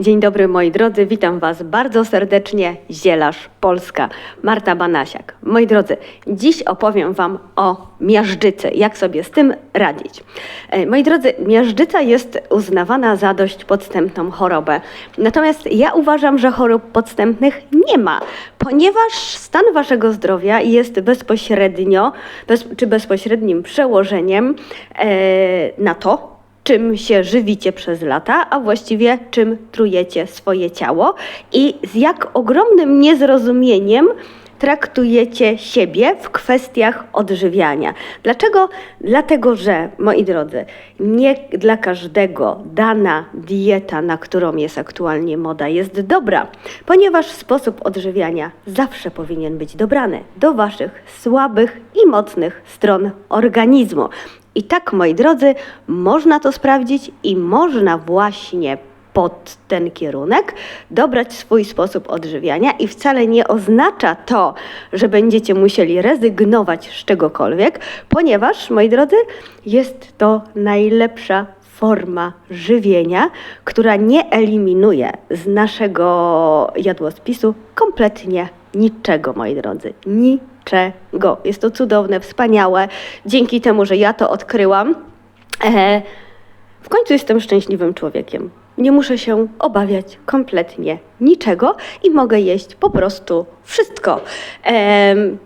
Dzień dobry moi drodzy, witam Was bardzo serdecznie, Zielarz Polska, Marta Banasiak. Moi drodzy, dziś opowiem Wam o miażdżycy, jak sobie z tym radzić. E, Moi drodzy, miażdżyca jest uznawana za dość podstępną chorobę. Natomiast ja uważam, że chorób podstępnych nie ma, ponieważ stan Waszego zdrowia jest bezpośrednio, bez, czy bezpośrednim przełożeniem e, na to, czym się żywicie przez lata, a właściwie czym trujecie swoje ciało i z jak ogromnym niezrozumieniem traktujecie siebie w kwestiach odżywiania. Dlaczego? Dlatego, że, moi drodzy, nie dla każdego dana dieta, na którą jest aktualnie moda, jest dobra, ponieważ sposób odżywiania zawsze powinien być dobrany do Waszych słabych i mocnych stron organizmu. I tak, moi drodzy, można to sprawdzić i można właśnie pod ten kierunek dobrać swój sposób odżywiania i wcale nie oznacza to, że będziecie musieli rezygnować z czegokolwiek, ponieważ, moi drodzy, jest to najlepsza forma żywienia, która nie eliminuje z naszego jadłospisu kompletnie niczego, moi drodzy. Niczego. Jest to cudowne, wspaniałe. Dzięki temu, że ja to odkryłam, e, w końcu jestem szczęśliwym człowiekiem. Nie muszę się obawiać kompletnie niczego i mogę jeść po prostu wszystko. Em,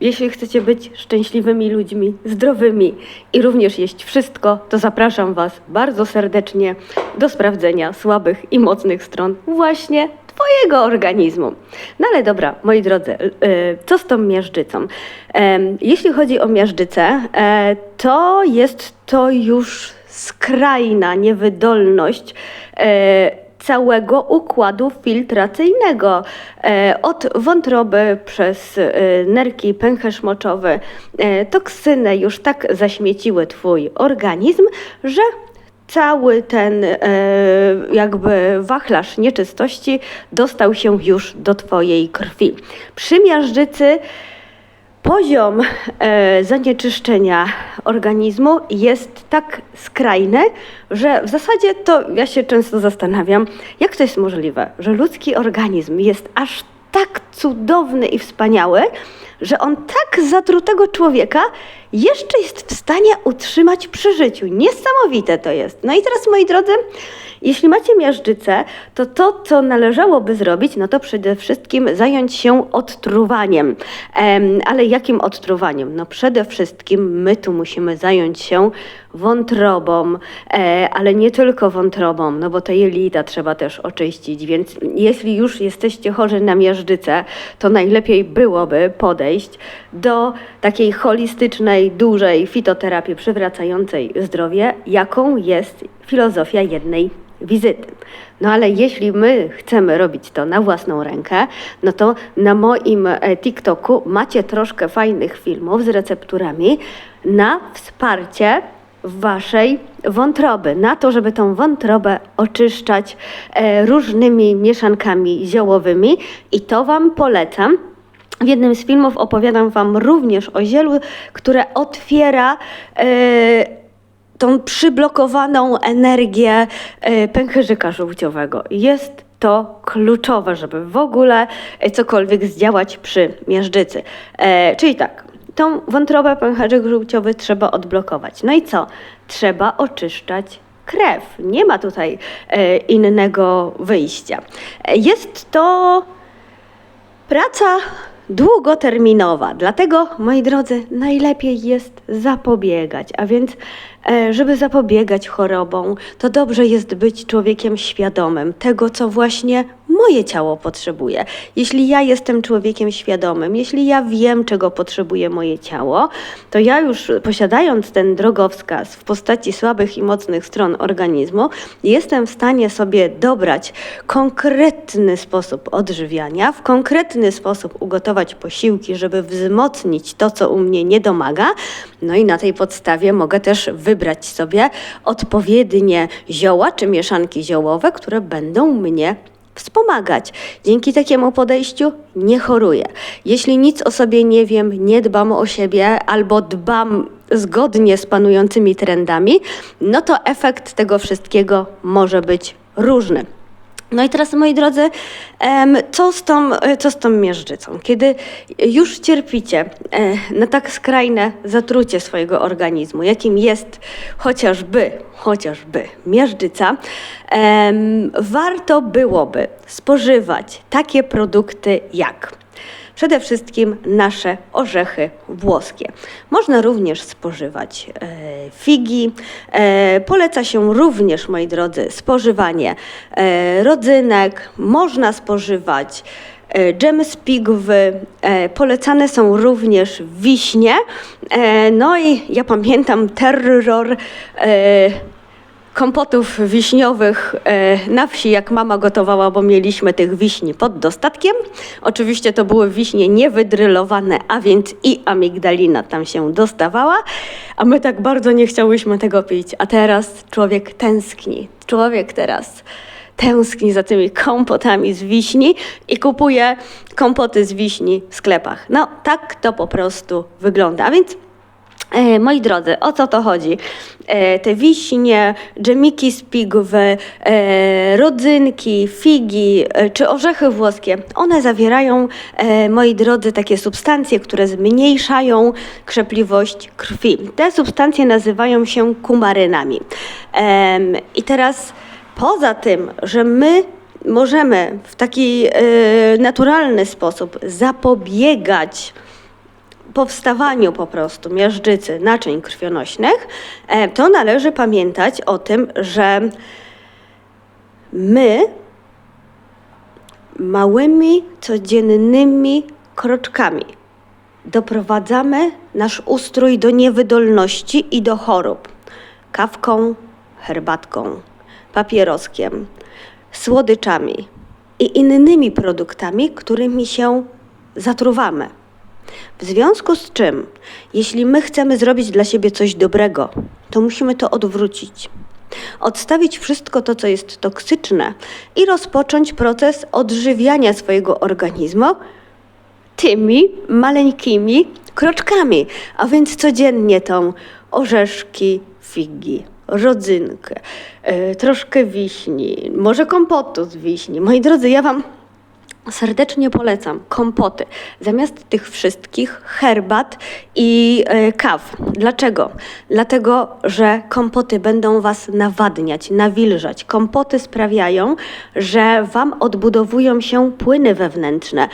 jeśli chcecie być szczęśliwymi ludźmi, zdrowymi i również jeść wszystko, to zapraszam Was bardzo serdecznie do sprawdzenia słabych i mocnych stron właśnie Twojego organizmu. No ale dobra, moi drodzy, y, co z tą miażdżycą? Jeśli chodzi o miażdżycę, e, to jest to już skrajna niewydolność e, całego układu filtracyjnego. E, Od wątroby przez e, nerki, pęcherz moczowy, toksynę już tak zaśmieciły Twój organizm, że cały ten e, jakby wachlarz nieczystości dostał się już do Twojej krwi. Przy miażdżycy poziom e, zanieczyszczenia organizmu jest tak skrajny, że w zasadzie to ja się często zastanawiam, jak to jest możliwe, że ludzki organizm jest aż tak cudowny i wspaniały, że on tak zatrutego człowieka jeszcze jest w stanie utrzymać przy życiu. Niesamowite to jest. No i teraz, moi drodzy, jeśli macie miażdżycę, to to, co należałoby zrobić, no to przede wszystkim zająć się odtruwaniem. Em, ale jakim odtruwaniem? No przede wszystkim my tu musimy zająć się wątrobą, e, ale nie tylko wątrobą, no bo te jelita trzeba też oczyścić, więc jeśli już jesteście chorzy na miażdżycę, to najlepiej byłoby podejść do takiej holistycznej, dużej fitoterapii przywracającej zdrowie, jaką jest filozofia jednej wizyty. No ale jeśli my chcemy robić to na własną rękę, no to na moim e, TikToku macie troszkę fajnych filmów z recepturami na wsparcie waszej wątroby, na to, żeby tą wątrobę oczyszczać e, różnymi mieszankami ziołowymi i to wam polecam. W jednym z filmów opowiadam Wam również o zielu, które otwiera e, tą przyblokowaną energię e, pęcherzyka żółciowego. Jest to kluczowe, żeby w ogóle e, cokolwiek zdziałać przy miażdżycy. E, czyli tak, tą wątrobę pęcherzyk żółciowy trzeba odblokować. No i co? Trzeba oczyszczać krew. Nie ma tutaj e, innego wyjścia. Jest to Praca długoterminowa, dlatego, moi drodzy, najlepiej jest zapobiegać. A więc, e, żeby zapobiegać chorobom, to dobrze jest być człowiekiem świadomym tego, co właśnie moje ciało potrzebuje. Jeśli ja jestem człowiekiem świadomym, jeśli ja wiem, czego potrzebuje moje ciało, to ja już posiadając ten drogowskaz w postaci słabych i mocnych stron organizmu, jestem w stanie sobie dobrać konkretny sposób odżywiania, w konkretny sposób ugotować posiłki, żeby wzmocnić to, co u mnie nie domaga. No i na tej podstawie mogę też wybrać sobie odpowiednie zioła czy mieszanki ziołowe, które będą mnie wspomagać. Dzięki takiemu podejściu nie choruję. Jeśli nic o sobie nie wiem, nie dbam o siebie albo dbam zgodnie z panującymi trendami, no to efekt tego wszystkiego może być różny. No i teraz, moi drodzy, co z tą, e, co z tą miażdżycą? Kiedy już cierpicie e, na tak skrajne zatrucie swojego organizmu, jakim jest chociażby, chociażby em, warto byłoby spożywać takie produkty jak Przede wszystkim nasze orzechy włoskie. Można również spożywać e, figi. E, poleca się również, moi drodzy, spożywanie e, rodzynek. Można spożywać e, dżem z pigwy. E, polecane są również wiśnie. E, no i ja pamiętam terror kompotów wiśniowych e, na wsi, jak mama gotowała, bo mieliśmy tych wiśni pod dostatkiem. Oczywiście to były wiśnie niewydrylowane, a więc i amigdalina tam się dostawała, a my tak bardzo nie chciałyśmy tego pić. A teraz człowiek tęskni. Człowiek teraz tęskni za tymi kompotami z wiśni i kupuje kompoty z wiśni w sklepach. No tak to po prostu wygląda. A więc Moi drodzy, o co to chodzi? E, Te wiśnie, dżemiki z e, rodzynki, figi e, czy orzechy włoskie, one zawierają, e, moi drodzy, takie substancje, które zmniejszają krzepliwość krwi. Te substancje nazywają się kumarynami. I teraz poza tym, że my możemy w taki e, naturalny sposób zapobiegać powstawaniu po prostu miażdżycy naczyń krwionośnych, e, to należy pamiętać o tym, że my małymi, codziennymi kroczkami doprowadzamy nasz ustrój do niewydolności i do chorób. Kawką, herbatką, papieroskiem, słodyczami i innymi produktami, którymi się zatruwamy. W związku z czym, jeśli my chcemy zrobić dla siebie coś dobrego, to musimy to odwrócić. Odstawić wszystko to, co jest toksyczne i rozpocząć proces odżywiania swojego organizmu tymi maleńkimi kroczkami. A więc codziennie tą orzeszki, figi, rodzynkę, yy, troszkę wiśni, może kompotu z wiśni. Moi drodzy, ja Wam Serdecznie polecam kompoty. Zamiast tych wszystkich herbat i e, kaw. Dlaczego? Dlatego, że kompoty będą Was nawadniać, nawilżać. Kompoty sprawiają, że Wam odbudowują się płyny wewnętrzne.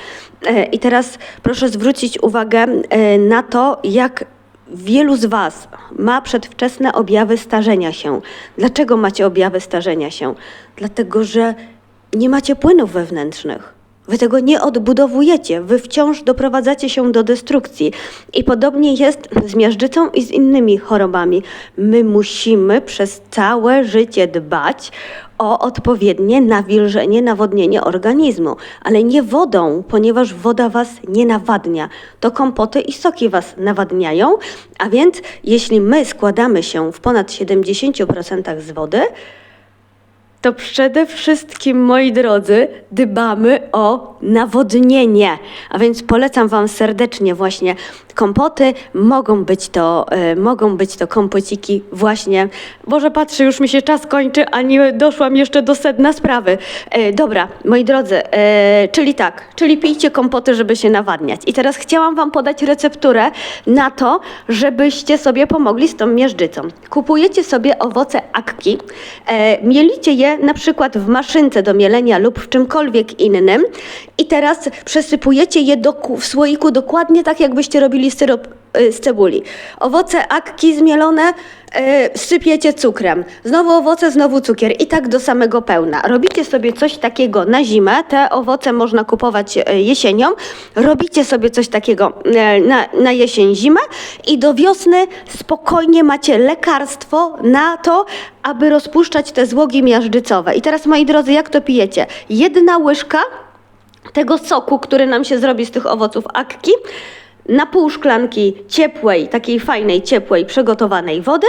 E, I teraz proszę zwrócić uwagę e, na to, jak Wielu z Was ma przedwczesne objawy starzenia się. Dlaczego macie objawy starzenia się? Dlatego, że nie macie płynów wewnętrznych. Wy tego nie odbudowujecie, wy wciąż doprowadzacie się do destrukcji. I podobnie jest z miażdżycą i z innymi chorobami. My musimy przez całe życie dbać o odpowiednie nawilżenie, nawodnienie organizmu, ale nie wodą, ponieważ woda was nie nawadnia. To kompoty i soki was nawadniają, a więc jeśli my składamy się w ponad 70% z wody, to przede wszystkim, moi drodzy, dbamy o nawodnienie. A więc polecam Wam serdecznie właśnie kompoty. Mogą być to, e, mogą być to kompociki właśnie. Boże, patrzę, już mi się czas kończy, a nie doszłam jeszcze do sedna sprawy. E, dobra, moi drodzy, e, czyli tak, czyli pijcie kompoty, żeby się nawadniać. I teraz chciałam Wam podać recepturę na to, żebyście sobie pomogli z tą miażdżycą. Kupujecie sobie owoce akki, e, mielicie je na przykład w maszynce do mielenia lub w czymkolwiek innym. I teraz przesypujecie je do, w słoiku dokładnie tak, jakbyście robili syrop z cebuli. Owoce akki zmielone y, sypiecie cukrem. Znowu owoce, znowu cukier i tak do samego pełna. Robicie sobie coś takiego na zimę. Te owoce można kupować y, jesienią. Robicie sobie coś takiego y, na, na jesień, zimę i do wiosny spokojnie macie lekarstwo na to, aby rozpuszczać te złogi miażdżycowe. I teraz, moi drodzy, jak to pijecie? Jedna łyżka tego soku, który nam się zrobi z tych owoców akki, na pół szklanki ciepłej, takiej fajnej, ciepłej, przygotowanej wody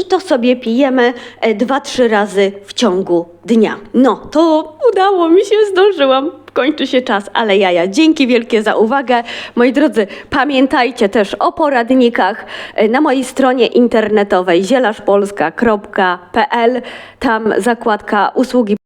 i to sobie pijemy e, dwa, trzy razy w ciągu dnia. No, to udało mi się, zdążyłam. Kończy się czas, ale jaja. Dzięki wielkie za uwagę. Moi drodzy, pamiętajcie też o poradnikach e, na mojej stronie internetowej zielaszpolska.pl. Tam zakładka usługi